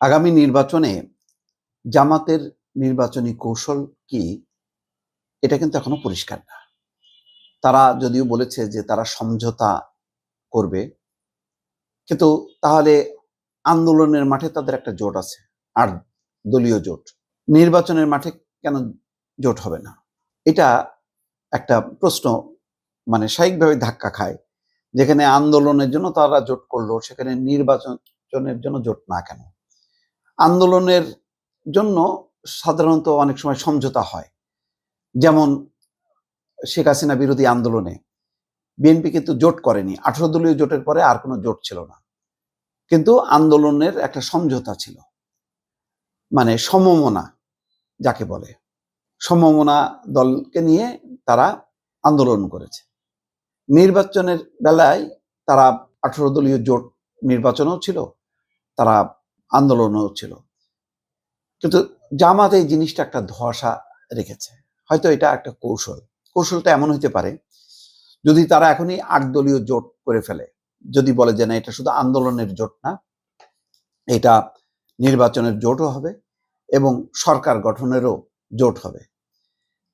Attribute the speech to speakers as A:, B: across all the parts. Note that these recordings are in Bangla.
A: আগামী নির্বাচনে জামাতের নির্বাচনী কৌশল কি? এটা কিন্তু এখনও পরিষ্কার না। তারা যদিও বলেছে যে তারা সমঝোতা করবে, কিন্তু তাহলে আন্দোলনের মাঠে তাদের একটা জোট আছে, আর দলীয় জোট। নির্বাচনের মাঠে কেন জোট হবে না? এটা একটা প্রশ্ন মানে স্বাভাবিকভাবে ধাক্কা খায়। যেখানে আন্দোলনের জন্য তারা জোট করল, সেখানে নির্বাচনের জন্য জোট না কেন? আন্দোলনের জন্য সাধারণত অনেক সময় সমঝোতা হয়। যেমন শেখ হাসিনা বিরোধী আন্দোলনে বিএনপি কিন্তু জোট করেনি। আঠারো দলীয় জোটের পরে আর কোনো জোট ছিল না। কিন্তু আন্দোলনের একটা সমঝোতা ছিল। মানে সমমনা যাকে বলে। সমমনা দলকে নিয়ে তারা আন্দোলন করেছে। নির্বাচনের বেলায় তারা আঠারো দলীয় জোট নির্বাচনও ছিল। তারা আন্দোলনও ছিল। কিন্তু জামাত এই জিনিসটা একটা ধোয়াশা রেখেছে। হয়তো এটা একটা কৌশল। কৌশলটা এমন হইতে পারে, যদি তারা এখনই আট দলীয় জোট করে ফেলে, যদি বলে যে না, এটা শুধু আন্দোলনের জোট না, এটা নির্বাচনের জোটও হবে এবং সরকার গঠনেরও জোট হবে,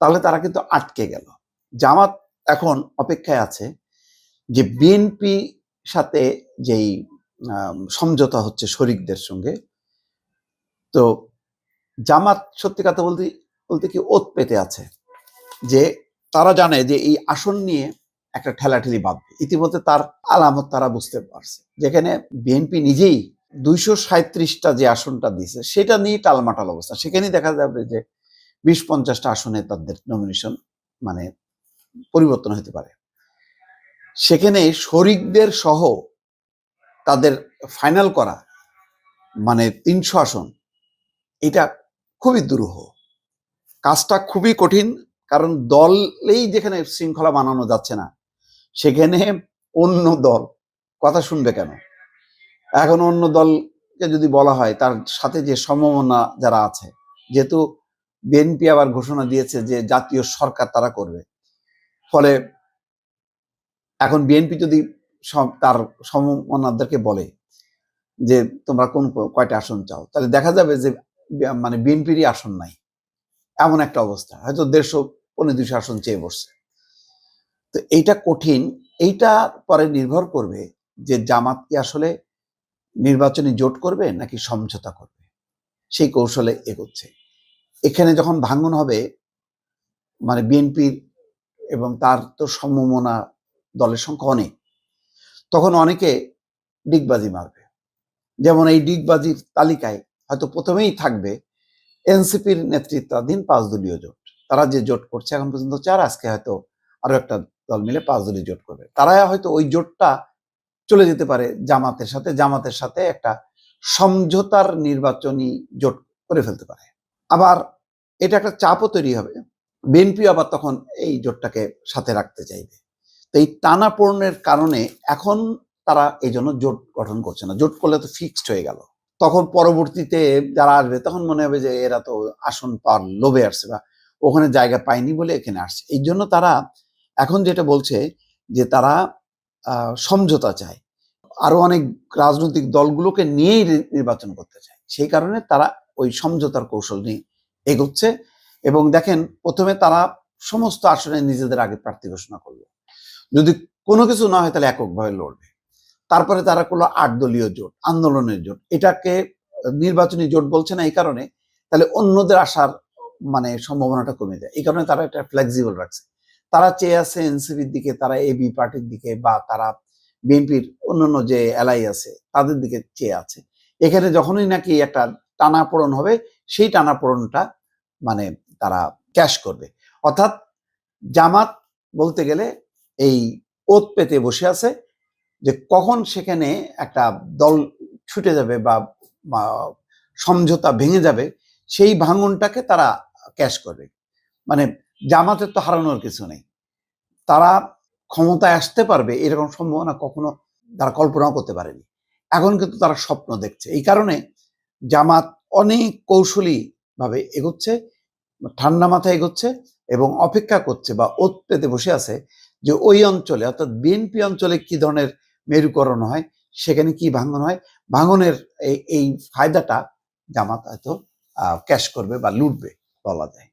A: তাহলে তারা কিন্তু আটকে গেল। জামাত এখন অপেক্ষায় আছে যে বিএনপি সাথে যেই সমঝোতা হচ্ছে শরিকদের সঙ্গে। তো জামাত, সত্যি কথা বলতে বলতে কি ওত পেতে আছে যে তারা জানে যে এই আসন নিয়ে একটা ঠেলাঠেলি বাঁধবে। ইতিমধ্যে তার আলামত তারা বুঝতে পারছে। যেখানে বিএনপি নিজেই দুইশো সাঁত্রিশটা যে আসনটা দিয়েছে, সেটা নিয়ে টালমাটাল অবস্থা। সেখানেই দেখা যাবে যে বিশ পঞ্চাশটা আসনে তাদের নমিনেশন মানে পরিবর্তন হতে পারে। সেখানে শরিকদের সহ তাদের ফাইনাল করা মানে তিনশো আসন, এটা খুবই দুরূহ। কাজটা খুবই কঠিন, কারণ দলেই যেখানে শৃঙ্খলা বানানো যাচ্ছে না, সেখানে অন্য দল, কথা শুনবে কেন? এখন অন্য দলকে যদি বলা হয়, তার সাথে যে সম্ভাবনা যারা আছে, যেহেতু বিএনপি আবার ঘোষণা দিয়েছে যে জাতীয় সরকার তারা করবে। ফলে এখন বিএনপি যদি তার সমমনাদেরকে বলে যে, তোমরা কোন কয়টা আসন চাও? তাহলে দেখা যাবে যে মানে বিএনপিরই আসন নাই। এমন একটা অবস্থা। হয়তো দেড়শো পনেরো দুশো আসন চেয়ে বসছে। তো এইটা কঠিন। এইটা পরে নির্ভর করবে যে, জামাত কি আসলে নির্বাচনী জোট করবে নাকি সমঝোতা করবে? সেই কৌশলে এগোচ্ছে। এখানে যখন ভাঙন হবে মানে বিএনপির এবং তার তো সমমনা দলের সংখ্যা অনেক। তখন অনেকে ডিগবাজি মারবে। যেমন এই ডিগবাজির তালিকায় হয়তো প্রথমেই থাকবে এনসিপির নেতৃত্বাধীন পাঁচ দলীয় জোট। তারা যে জোট করছে এখন পর্যন্ত চার, আজকে হয়তো আরও একটা দল মিলে পাঁচ দলীয় জোট করবে। তারা হয়তো ওই জোটটা চলে যেতে পারে জামাতের সাথে জামাতের সাথে একটা সমঝোতার নির্বাচনী জোট করে ফেলতে পারে। আবার এটা একটা চাপও তৈরি হবে। বিএনপি আবার তখন এই জোটটাকে সাথে রাখতে চাইবে। তো এই টানাপোড়নের কারণে এখন তারা এই জন্য জোট গঠন করছে না। জোট করলে তো ফিক্সড হয়ে গেল। তখন পরবর্তীতে যারা আসবে, তখন মনে হবে যে এরা তো আসন পাওয়ার লোভে আসছে বা ওখানে জায়গা পায়নি বলে এখানে আসছে। এই জন্য তারা এখন যেটা বলছে যে তারা সমঝোতা চায়। আরও অনেক রাজনৈতিক দলগুলোকে নিয়েই নির্বাচন করতে চায়। সেই কারণে তারা ওই সমঝোতার কৌশল নিয়ে এগোচ্ছে এবং দেখেন, প্রথমে তারা সমস্ত আসনে নিজেদের আগে প্রার্থী ঘোষণা করল। যদি কোনো কিছু না হয় তাহলে এককভাবে লড়বে। তারপরে তারা করল আট দলীয় জোট, আন্দোলনের জোট। এটাকে নির্বাচনী জোট বলছে না এই কারণে, তাহলে অন্যদের আসার মানে সম্ভাবনাটা কমে যায়। এই কারণে তারা এটা ফ্লেক্সিবল রাখছে। তারা চেয়ে আছে এনসিপির দিকে, তারা এবি পার্টির দিকে বা তারা বিএনপির অন্যান্য যে এলআই আছে, তাদের দিকে চেয়ে আছে। এখানে যখনই নাকি একটা টানাপোড়ন হবে, সেই টানাপোড়নটা মানে তারা ক্যাশ করবে। অর্থাৎ জামাত বলতে গেলে এই ওত পেতে বসে আছে যে কখন সেখানে একটা দল ছুটে যাবে বা সমঝোতা ভেঙে যাবে, সেই ভাঙনটাকে তারা ক্যাশ করবে। মানে জামাতের তো হারানোর কিছু নেই। তারা ক্ষমতায় আসতে পারবে এরকম সম্ভাবনা কখনো তারা কল্পনাও করতে পারেনি। এখন কিন্তু তারা স্বপ্ন দেখছে। এই কারণে জামাত অনেক কৌশলী ভাবে এগোচ্ছে, ঠান্ডা মাথায় এগোচ্ছে এবং অপেক্ষা করছে বা ওত পেতে বসে আছে যে ওই অঞ্চলে, অর্থাৎ বিএনপি অঞ্চলে কি ধরনের মেরুকরণ হয়, সেখানে কি ভাঙন হয়? ভাঙনের এই ফায়দাটা জামাত হয়তো ক্যাশ করবে বা লুটবে বলা যায়।